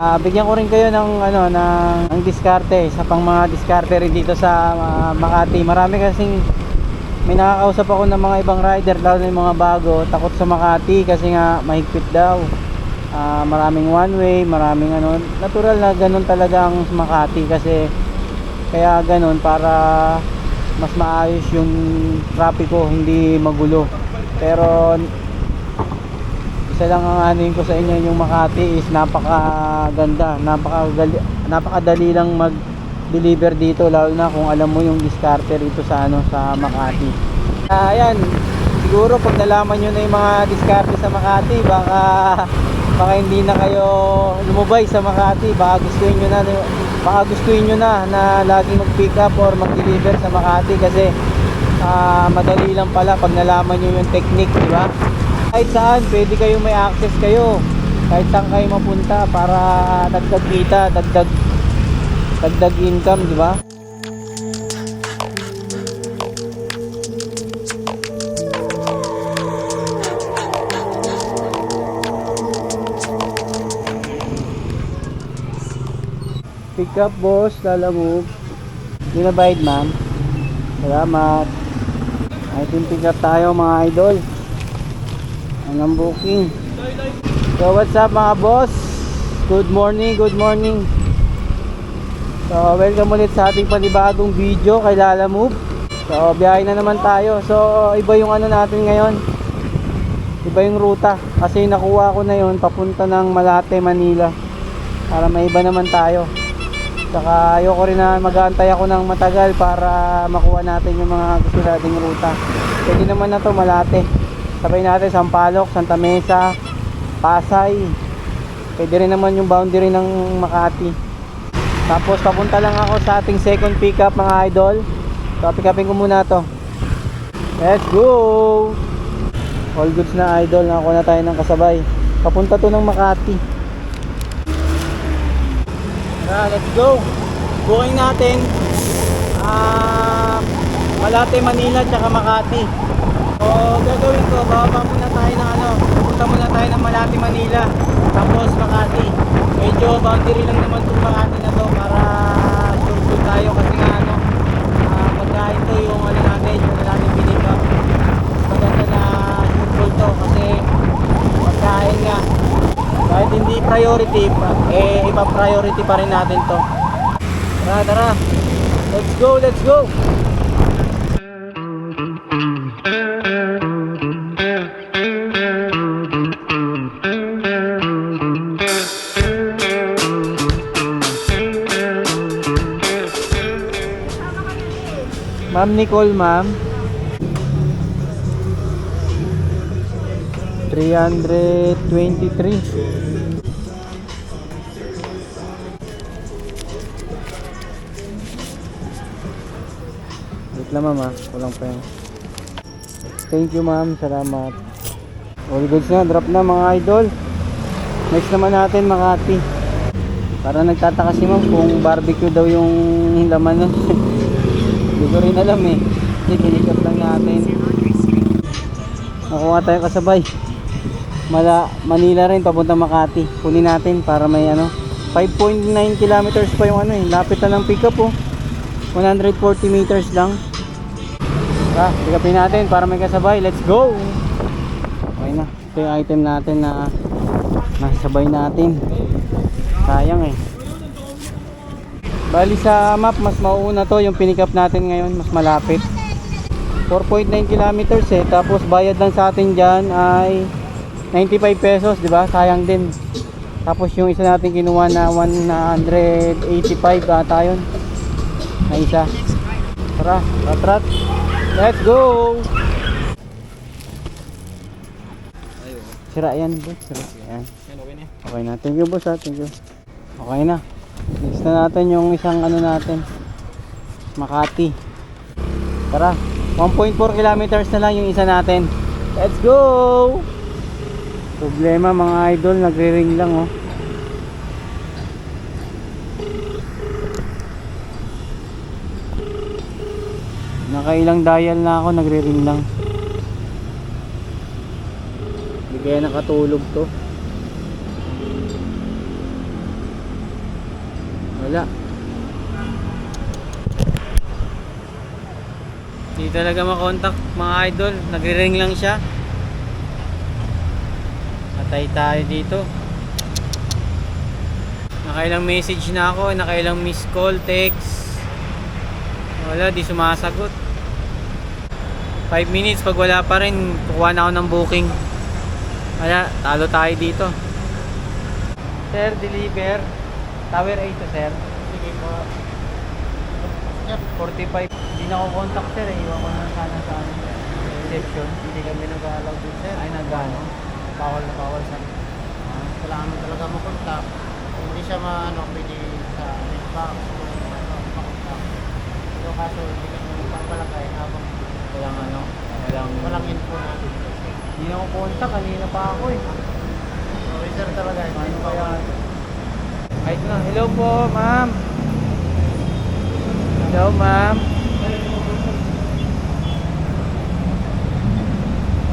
Ah, bigyan ko rin kayo ng ano ng, ng diskarte sa pang mga diskarte rin dito sa ah, Makati. Marami kasing may nakakausap ako ng mga ibang rider lalo na yung mga bago takot sa Makati kasi nga mahigpit daw. Ah, maraming one way, maraming ano, natural na ganun talaga ang Makati kasi kaya ganun para mas maayos yung trapiko, hindi magulo. Pero isa lang ang anuin ko sa inyo yung Makati is napakaganda. Napakagali, napakadali lang mag deliver dito lalo na kung alam mo yung diskarte rito sa ano sa Makati. Ah, ayan. Siguro pag nalaman nyo na yung mga diskarte sa Makati baka baka hindi na kayo lumubay sa Makati. Baka gustuin nyo na baka gustuin nyo na na laging mag pick up or mag deliver sa Makati kasi ah, madali lang pala pag nalaman nyo yung technique di ba kahit saan pwede kayo may access kayo. Kahit saan kayo mapunta para dagdag kita dagdag dagdag income di ba? Pick up boss. Lalamove hindi na bayad ma'am. Salamat. Ay pick up tayo mga idol Anong booking? So what's up mga boss? Good morning, good morning. So welcome ulit sa ating panibagong video kay Lala Move. So biyahe na naman tayo. So iba yung ano natin ngayon. Iba yung ruta kasi nakuha ko na yon papunta ng Malate, Manila. Para may iba naman tayo. Saka ayoko rin na mag-aantay ako ng matagal para makuha natin yung mga gusto nating ruta. Pwede naman na to Malate. Sabay natin Sampaloc, Santa Mesa, Pasay. Pwede rin naman yung boundary ng Makati. Tapos papunta lang ako sa ating second pickup mga idol. So pick ko muna to. Let's go! All goods na idol, nakakuha na tayo ng kasabay. Papunta to ng Makati. Tara, let's go! Booking natin ah Malate, Manila, tsaka Makati. Gagawin ko, bababa muna tayo ng ano, pupunta muna tayo ng Malati, Manila, tapos Makati. Medyo boundary lang naman itong Makati na to para sure tayo kasi nga ano, uh, pagkain to yung ano natin, yung natin pinik up. Maganda na sure to kasi pagkain nga. Kahit hindi priority, eh iba priority pa rin natin to. Tara, tara. Let's go, let's go. Ma'am Nicole, ma'am. 323. Wait lang ma'am ah. Walang pa yan. Thank you ma'am. Salamat. All goods na. Drop na mga idol. Next naman natin Makati. Para nagtataka si ma'am kung barbecue daw yung laman nun. Hindi ko rin alam eh. Hindi, pinikap lang natin. Nakuha tayo kasabay. Mala, Manila rin, papunta Makati. Kunin natin para may ano. 5.9 kilometers pa yung ano eh. Lapit na ng pickup oh. 140 meters lang. Ah, pickupin natin para may kasabay. Let's go! Okay na. Ito yung item natin na nasabay natin. Sayang eh. Bali sa map, mas mauuna to yung pinikap natin ngayon, mas malapit. 4.9 kilometers eh, tapos bayad lang sa atin dyan ay 95 pesos, di ba? Sayang din. Tapos yung isa natin kinuha na 185 ata yun. Na isa. Tara, ratrat. Let's go! Sira yan, boss. Sira yan. Okay na. Thank you, boss. Ha. Thank you. Okay na. Next na natin yung isang ano natin. Makati. Tara. 1.4 kilometers na lang yung isa natin. Let's go! Problema mga idol, nagre-ring lang oh. Nakailang dial na ako, nagre-ring lang. Hindi kaya nakatulog to. Wala. Hindi talaga makontak mga idol. Nagre-ring lang siya. Patay tayo dito. Nakailang message na ako, nakailang miss call, text. Wala, di sumasagot. 5 minutes, pag wala pa rin, kukuha na ako ng booking. Wala, talo tayo dito. Sir, deliver. Tower 8 to sir. Sige po. 45. Hindi na ako contact sir eh. Iwan ko na sana sa ano, reception. Hindi kami nag-aalaw dun sir. Ay, nagano. Bawal na bawal sa ah, Kailangan mo talaga makontak. Kung hindi siya maano, pwede sa ano, makontak. Pero kaso hindi kami magpapalagay habang Walang ano, walang... walang info natin. Hindi na ako contact. Kanina pa ako eh. So, sir talaga, Ano kaya? Ay, na. Hello po, ma'am. Hello, ma'am.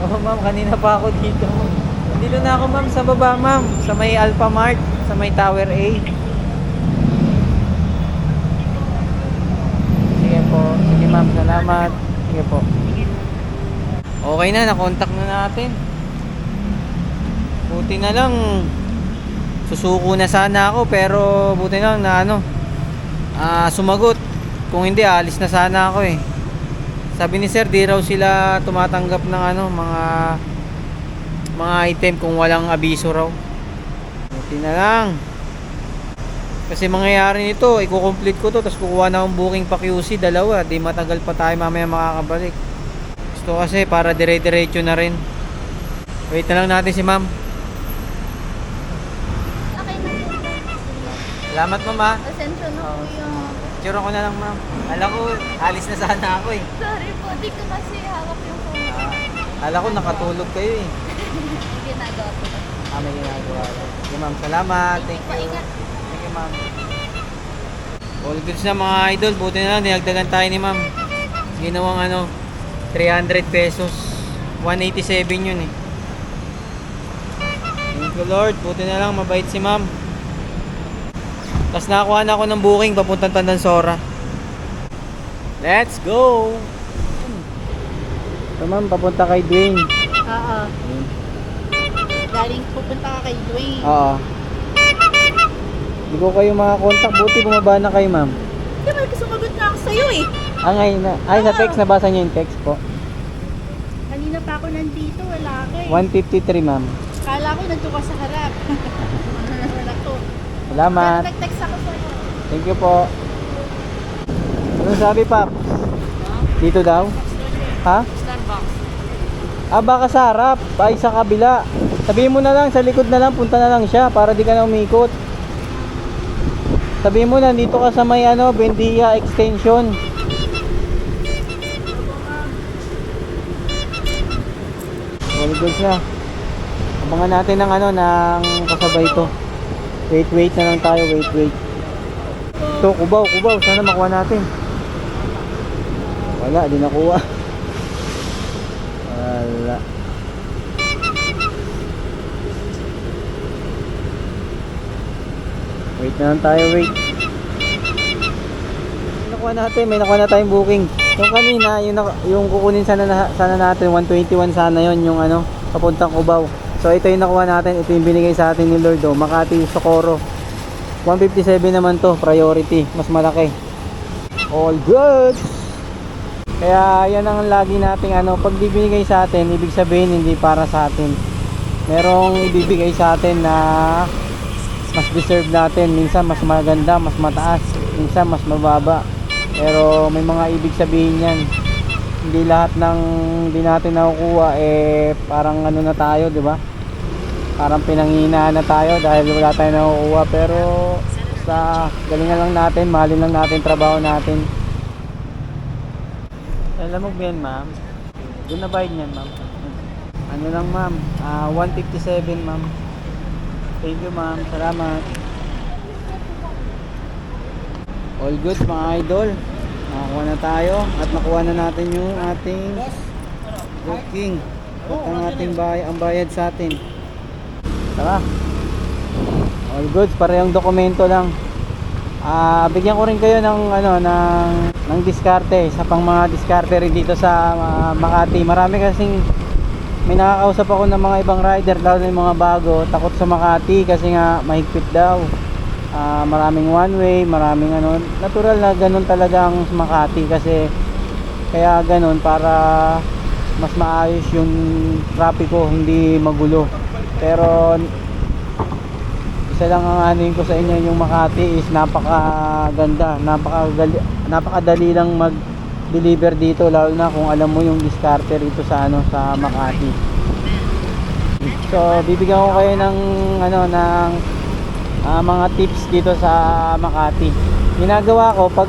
Oh, ma'am, kanina pa ako dito. Dito na ako, ma'am, sa baba, ma'am. Sa may Alpha Mart, sa may Tower A. Sige po. Sige, ma'am. Salamat. Sige po. Okay na, nakontak na natin. Buti na lang susuko na sana ako pero buti na na ano ah sumagot. Kung hindi alis na sana ako eh. Sabi ni sir di raw sila tumatanggap ng ano mga mga item kung walang abiso raw. Buti na lang. Kasi mangyayari nito i-complete ko to tapos kukuha na akong booking pa QC dalawa. Di matagal pa tayo mamaya makakabalik. Gusto kasi para dire-diretso na rin. Wait na lang natin si ma'am Okay na po. Salamat ma'am ah Pasensya na po yung... Tsura ko na lang, ma'am. Alam ko, alis na sana ako eh. Sorry po, di ko kasi hawak yung phone. Ah, alam ko, nakatulog kayo eh. Ginagawa ko. Ah, may ginagawa. Okay, ma'am. Salamat. Thank you. you. Thank you, ma'am. All goods na mga idol. Buti na lang, dinagdagan tayo ni ma'am. Ginawang ano, 300 pesos. 187 yun eh. Thank you, Lord. Buti na lang, mabait si ma'am. Tapos nakakuha na ako ng booking papuntang Tandansora. Let's go! So ma'am, papunta kay Dwayne. Oo. Galing pupunta ka kay Dwayne. Oo. Hindi ko kayo makakontak. Buti bumaba na kayo, ma'am. Di ba sumagot na ako sa'yo eh. Ah, ngayon na. Ay, sa text, nabasa niyo yung text po. Kanina pa ako nandito, wala ka eh. 153, ma'am. Kala ko nandito ka sa harap. Salamat. Nag-text ako sa'yo. Thank you po. Ano sabi, Pap? Dito daw? Ha? Starbucks. Ah, baka sa harap. Ay, sa kabila. Sabihin mo na lang, sa likod na lang, punta na lang siya para di ka na umikot. Sabihin mo na, dito ka sa may ano, Bendia Extension. All goods na. Abangan natin ng ano, ng kasabay to. Wait, wait na lang tayo, wait, wait. Ito, kubaw, kubaw. Sana makuha natin. Wala, di nakuha. Wala. Wait na lang tayo, wait. Nakuha natin, may nakuha na tayong booking. Yung kanina, yung, yung kukunin sana, na, sana natin, 121 sana yon yung ano, papuntang Cubao. So ito yung nakuha natin, ito yung binigay sa atin ni Lord, oh, Makati Socorro. 157 naman to, priority, mas malaki. All good! Kaya yan ang lagi nating ano, pag bibigay sa atin, ibig sabihin hindi para sa atin. Merong ibibigay sa atin na mas deserve natin. Minsan mas maganda, mas mataas. Minsan mas mababa. Pero may mga ibig sabihin yan. Hindi lahat ng hindi natin nakukuha eh parang ano na tayo, di ba? Parang pinanghinaan na tayo dahil wala tayong nakukuha. Pero sa galingan lang natin, mahalin lang natin trabaho natin. Alam mo ba ma'am? Doon na bayad niyan, ma'am. Ano lang, ma'am? Ah, 157, ma'am. Thank you, ma'am. Salamat. All good, mga idol. Nakakuha na tayo at nakuha na natin yung ating booking. At ang ating bay ang bayad sa atin. Tara. All goods, parehong dokumento lang. Ah, bigyan ko rin kayo ng ano ng ng diskarte sa pang mga diskarte rin dito sa ah, Makati. Marami kasing may nakakausap ako ng mga ibang rider lalo na yung mga bago takot sa Makati kasi nga mahigpit daw. Ah, maraming one way, maraming ano, natural na ganun talaga ang Makati kasi kaya ganun para mas maayos yung trapiko, hindi magulo. Pero isa lang ang anuin ko sa inyo yung Makati is napakaganda napakagali, napakadali lang mag deliver dito lalo na kung alam mo yung diskarte rito sa ano sa Makati so bibigyan ko kayo ng ano ng ah, mga tips dito sa Makati ginagawa ko pag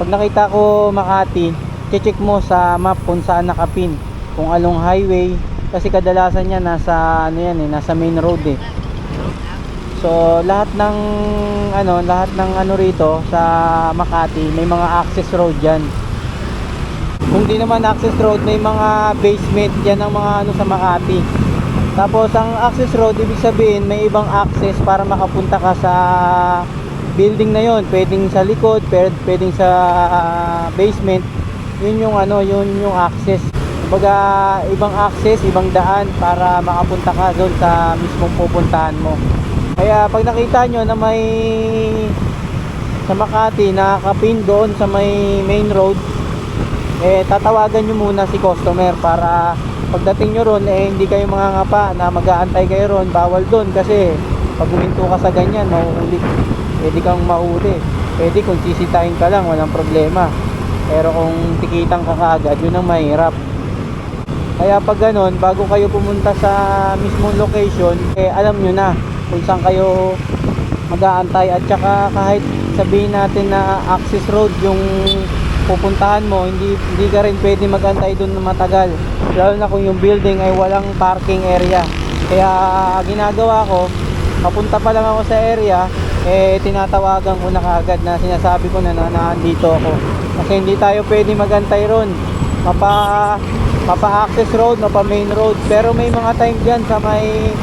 pag nakita ko Makati check mo sa map kung saan nakapin kung along highway kasi kadalasan niya nasa ano yan eh nasa main road eh So lahat ng ano, lahat ng ano rito sa Makati, may mga access road diyan. Kung di naman access road, may mga basement diyan ang mga ano sa Makati. Tapos ang access road ibig sabihin may ibang access para makapunta ka sa building na 'yon. Pwedeng sa likod, pwed- pwedeng sa ah, basement. 'Yun yung ano, 'yun yung access. Kumbaga ibang access, ibang daan para makapunta ka doon sa mismong pupuntahan mo. Kaya pag nakita nyo na may sa Makati nakakapin doon sa may main road eh tatawagan nyo muna si customer para pagdating nyo ron eh hindi kayo mangangapa na mag-aantay kayo ron. Bawal doon kasi pag huminto ka sa ganyan mahuhuli pwede kang mahuli pwede kung sisitahin ka lang walang problema. Pero kung tikitan ka kaagad yun ang mahirap. Kaya pag ganun, bago kayo pumunta sa mismong location, eh alam nyo na kung saan kayo mag-aantay. At saka kahit sabihin natin na access road yung pupuntahan mo, hindi hindi ka rin pwede mag-antay doon na matagal. Lalo na kung yung building ay walang parking area. Kaya ginagawa ko, papunta pa lang ako sa area, eh tinatawagan ko na kaagad na sinasabi ko na, na nandito ako. Kasi hindi tayo pwede magantay ron. Mapa mapa access road, mapa main road. Pero may mga time diyan sa may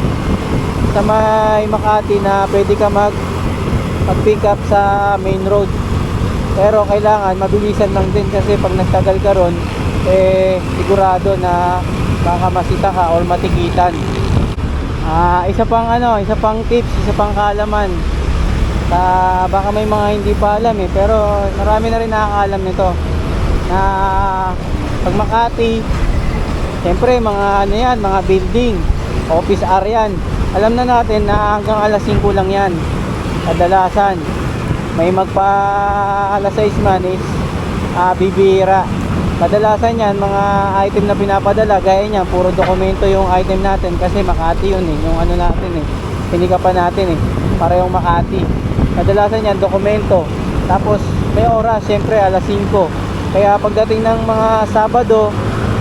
sa may Makati na pwede ka mag mag pick up sa main road. Pero kailangan mabilisan lang din kasi pag nagtagal ka ron, eh sigurado na baka masita ka or matikitan. Ah, isa pang ano, isa pang tips, isa pang kaalaman. Sa baka may mga hindi pa alam eh, pero marami na rin nakakaalam nito. Na pag Makati, siyempre mga ano yan, mga building, office area yan. Alam na natin na hanggang alas 5 lang yan. Kadalasan. May magpa alas 6 man ah, bibira. Kadalasan yan, mga item na pinapadala, gaya niyan, puro dokumento yung item natin kasi Makati yun eh, yung ano natin eh. Pinika pa natin eh, parehong Makati. Kadalasan yan, dokumento. Tapos may oras, syempre alas 5. Kaya pagdating ng mga Sabado,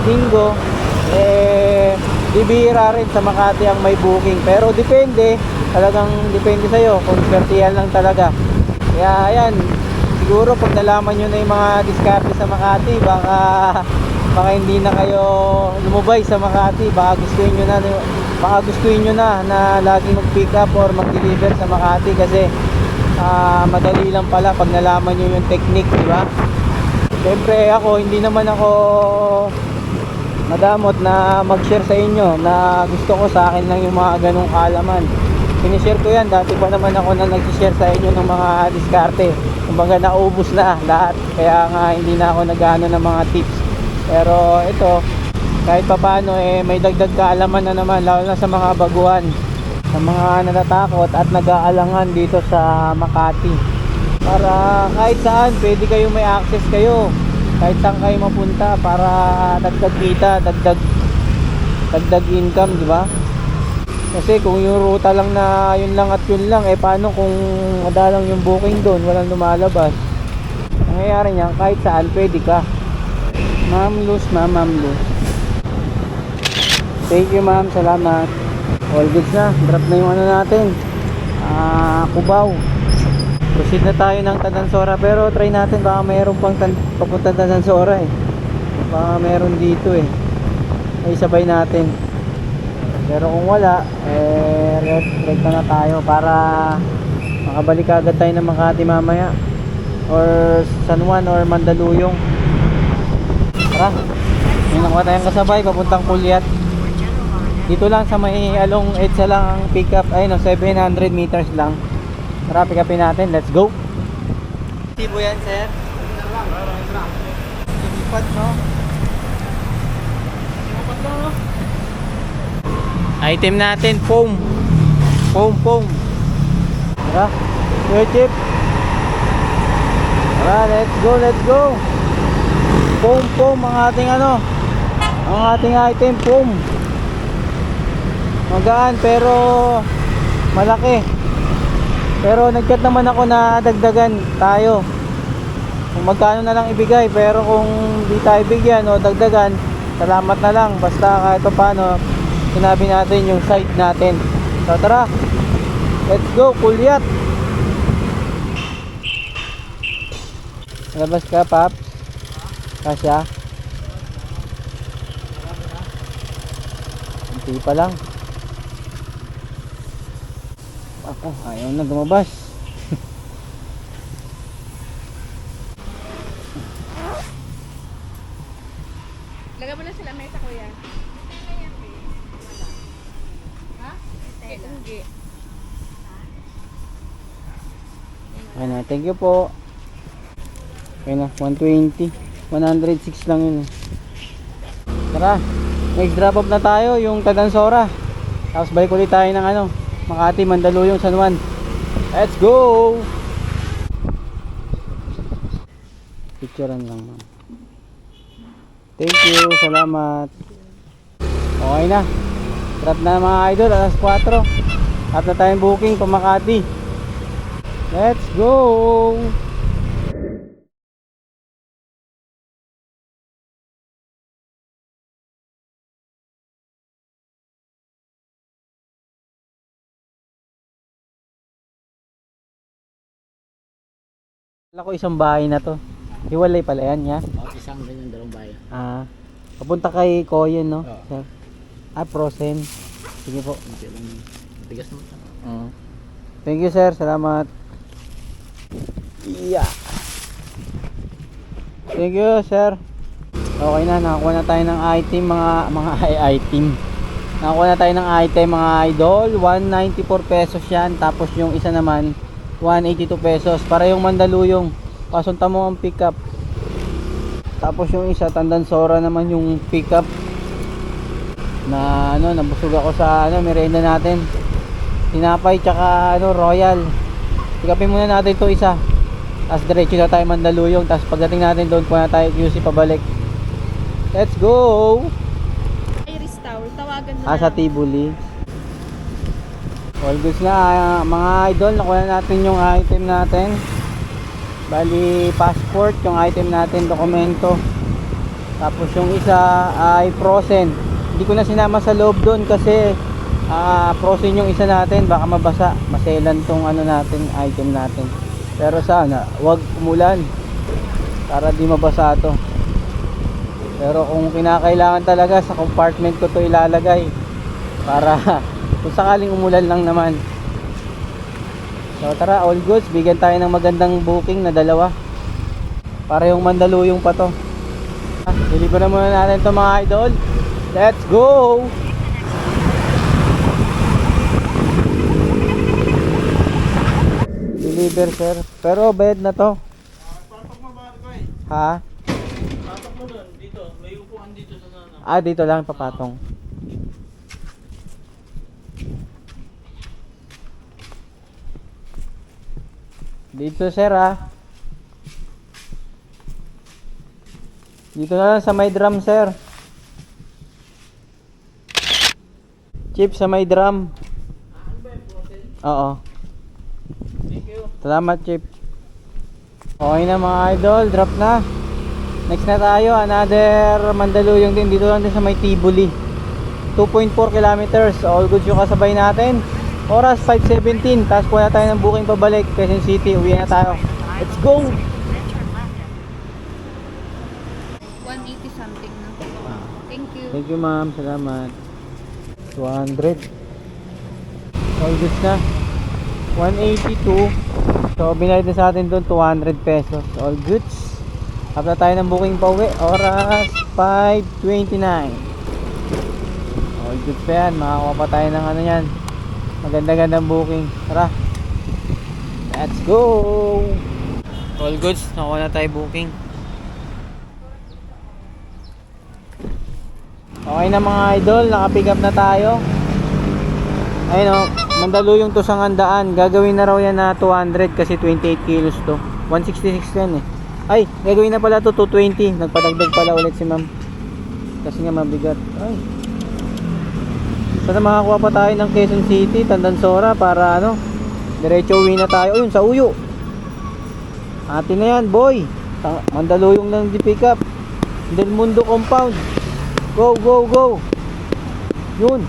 Linggo, eh, bibira rin sa Makati ang may booking. Pero depende, talagang depende sa'yo kung lang talaga. Kaya ayan, siguro pag nalaman nyo na yung mga diskarte sa Makati, baka baka hindi na kayo lumubay sa Makati. Baka gustuin nyo na baka gustuin nyo na na laging mag-pick up or mag-deliver sa Makati kasi ah, madali lang pala pag nalaman nyo yung technique, di ba? Siyempre ako, hindi naman ako madamot na mag-share sa inyo na gusto ko sa akin lang yung mga ganong kaalaman. Sinishare ko yan, dati pa naman ako na nag-share sa inyo ng mga diskarte. Kumbaga naubos na lahat, kaya nga hindi na ako nagano ng mga tips. Pero ito, kahit papano eh may dagdag kaalaman na naman lalo na sa mga baguhan. Sa mga natatakot at nag-aalangan dito sa Makati. Para kahit saan pwede kayo may access kayo. Kahit saan kayo mapunta para dagdag kita dagdag dagdag income di ba kasi kung yung ruta lang na yun lang at yun lang eh paano kung madalang yung booking doon walang lumalabas? Nangyayari niyan kahit saan pwede ka. Ma'am Luz ma'am ma'am Luz. Thank you ma'am. Salamat. All goods na. Drop na yung ano natin. Ah Cubao. Proceed na tayo ng Tadansora pero try natin. Baka mayroon pang tan papunta Tadansora eh. Baka meron dito eh. Ay sabay natin pero kung wala eh ret na tayo para makabalik agad tayo ng Makati mamaya. Or San Juan or Mandaluyong. Tara may nakuha tayong kasabay papuntang Pulyat. Dito lang sa may along EDSA lang ang pick up ay no 700 meters lang. Tara pick upin natin let's go. Tibo yan sir. Lumipat no Item natin foam Foam foam Tara Kuya Chip Tara let's go let's go Foam foam ang ating ano Ang ating item foam Magaan pero malaki. Pero nagchat naman ako na dagdagan tayo. Kung magkano na lang ibigay pero kung di tayo bigyan o dagdagan, salamat na lang. Basta kahit pa paano, sinabi natin yung site natin. So tara, let's go, kulyat! Labas ka, Pap. Kasya. Hindi pa lang. Ako, ayaw na lumabas. Thank you po. Okay na, 120. 106 lang yun. eh. Tara, next drop off na tayo, yung Tadansora. Tapos balik ulit tayo ng ano, Makati, Mandaluyong, San Juan. Let's go! Picturean lang ma'am. Thank you, salamat. Okay na. Trap na mga idol, alas 4. At na tayong booking pa Makati. Let's go! Kala ko isang bahay na to. Hiwalay pala yan, ya. Oh, isang ganyan dalawang bayan. Ah, papunta kay Koyen, no? Oo. Sir? Ah, Prosen. Sige po. Hindi lang bigas naman. Mm. Thank you, sir. Salamat. Yeah. Thank you, sir. Okay na, nakakuha na tayo ng item, mga mga item. Nakakuha na tayo ng item, mga idol. 194 pesos yan. Tapos yung isa naman, 182 pesos. Para yung Mandaluyong. Pasunta mo ang pickup. Tapos yung isa, Tandansora naman yung pickup. Na ano, nabusog ako sa ano, merienda natin. Tinapay tsaka ano, Royal. Pick-upin muna natin to isa. Tapos diretso na tayo Mandaluyong. Tapos pagdating natin doon, kuha na tayo QC pabalik. Let's go! Iris Tower, tawagan mo Ah, sa na. Tibuli. All goods na ah, mga idol. Nakuha na natin yung item natin. Bali, passport, yung item natin, dokumento. Tapos yung isa ay frozen. Hindi ko na sinama sa loob doon kasi ah frozen yung isa natin. Baka mabasa. Maselan tong ano natin, item natin. Pero sana, wag umulan. Para di mabasa to. Pero kung kinakailangan talaga sa compartment ko to ilalagay para kung sakaling umulan lang naman. So tara, all goods, bigyan tayo ng magandang booking na dalawa. Para yung Mandaluyong pa to. Ah, Deliver na muna natin to mga idol. Let's go! Deliver sir. Pero bed na to. Ha? Ah, dito lang papatong. Dito sir ah. Dito na lang sa may drum sir. Chip sa may drum. Oo. Salamat Chip. Okay na mga idol, drop na. Next na tayo, another Mandaluyong din. Dito lang din sa may Tibuli. 2.4 kilometers. All goods yung kasabay natin. Oras 5.17. Tapos kuha na tayo ng booking pabalik. Quezon City. Uwi na tayo. Let's go! 180 something na. Thank you. Thank you ma'am. Salamat. 200. All goods na. 182. So, binayad na sa atin doon 200 pesos. All goods. Hapla tayo ng booking pa uwi. Oras 5.29. All goods pa yan. Makakuha pa tayo ng ano yan. Maganda-gandang booking. Tara. Let's go! All goods. Nakuha na tayo booking. Okay na mga idol. Nakapick up na tayo. Ayun o, Mandaluyong to sa ngandaan. Gagawin na raw yan na 200 kasi 28 kilos to. 166 yan eh. Ay, gagawin na pala to 220. Nagpadagdag pala ulit si ma'am. Kasi nga mabigat. Ay. Sana makakuha pa tayo ng Quezon City, Tandansora para ano, diretso uwi na tayo. Ayun, sa Uyo. Atin na yan, boy. Mandaluyong ng di pick up. Del Mundo Compound. Go, go, go. Yun.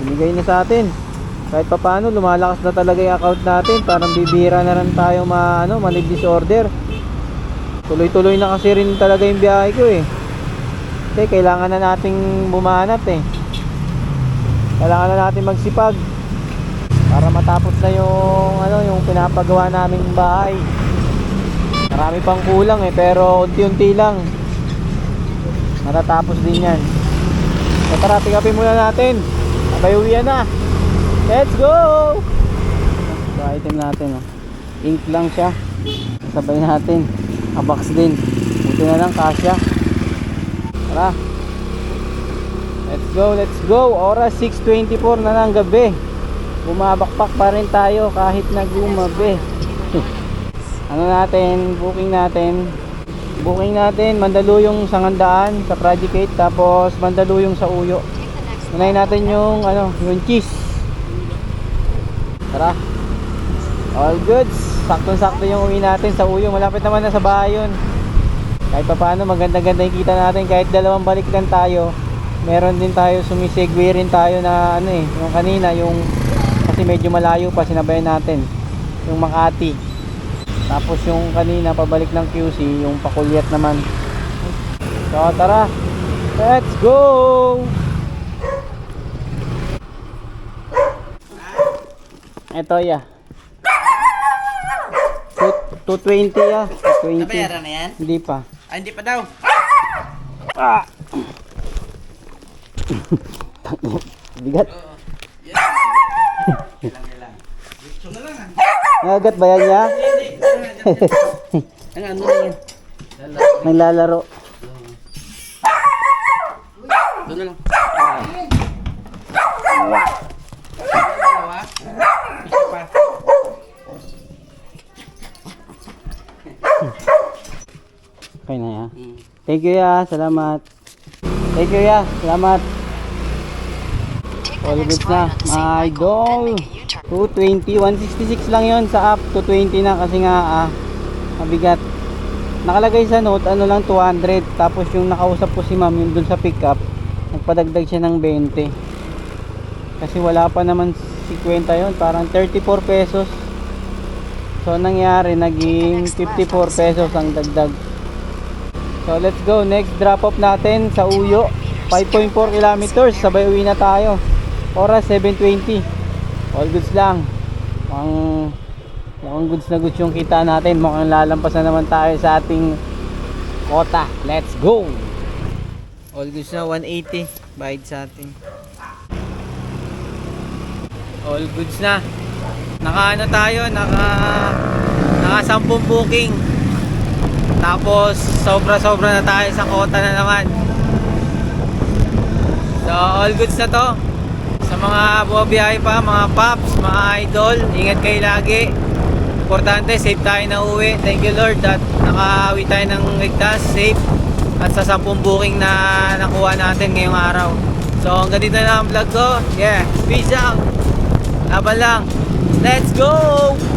Binigay na sa atin kahit pa paano lumalakas na talaga yung account natin. Parang bibira na rin tayo ma, ano, manig disorder tuloy tuloy na kasi rin talaga yung biyahe ko eh. Kasi kailangan na nating bumanat eh. Kailangan na natin magsipag para matapos na yung ano yung pinapagawa naming bahay. Marami pang kulang eh pero unti-unti lang. Matatapos din yan. So tara pick muna natin. Abay uwian na Let's go! So item natin oh. Ink lang siya. Sabay natin. Kabox din. Buti na lang kasya. Tara. Let's go, let's go. Oras 6.24 na ng gabi. Bumabakpak pa rin tayo kahit nagumabi. ano natin, booking natin. Booking natin, Mandaluyong Sangandaan sa Project 8 tapos Mandaluyong sa Uyo. Unahin natin yung ano, yung cheese. Tara. All goods. Sakto-sakto yung uwi natin sa Uyo. Malapit naman na sa bahay yun. Kahit pa paano, maganda-ganda yung kita natin. Kahit dalawang balik lang tayo. Meron din tayo, sumisegway rin tayo na ano eh. Yung kanina, yung kasi medyo malayo pa, sinabayan natin. Yung Makati. Tapos yung kanina, pabalik ng QC, yung pakulyat naman. So, tara. Let's go! Ito ya. 220 ya. 220. Nabayaran na yan? Hindi pa. Ah, hindi pa daw. Ah. Bigat. Nagat ba yan niya? Ang ano na yan? Naglalaro. Doon na lang. Dalawa. Isa pa. Okay na ya. Mm. Thank you ya. Salamat. Thank you ya. Salamat. All goods na. Mga idol. 220. 166 lang yon sa app. 220 na kasi nga ah, mabigat. Nakalagay sa note ano lang 200. Tapos yung nakausap ko si ma'am yung dun sa pickup. Nagpadagdag siya ng 20. Kasi wala pa naman 50 yon Parang 34 pesos. So nangyari naging 54 pesos ang dagdag. So let's go. Next drop off natin sa Uyo. 5.4 kilometers. Sabay uwi na tayo. Oras 7.20. All goods lang. Mukhang, mukhang goods na goods yung kita natin. Mukhang lalampas na naman tayo sa ating kota. Let's go! All goods na 180. Bayad sa atin. All goods na. Naka ano tayo? Naka naka 10 booking. Tapos sobra-sobra na tayo sa kota na naman. So all goods na to. Sa mga bumabiyahe pa, mga paps, mga idol, ingat kayo lagi. Importante, safe tayo na uwi. Thank you Lord at nakauwi tayo ng ligtas, safe. At sa 10 booking na nakuha natin ngayong araw. So hanggang dito na ang vlog ko. Yeah, peace out. Laban lang. Let's go!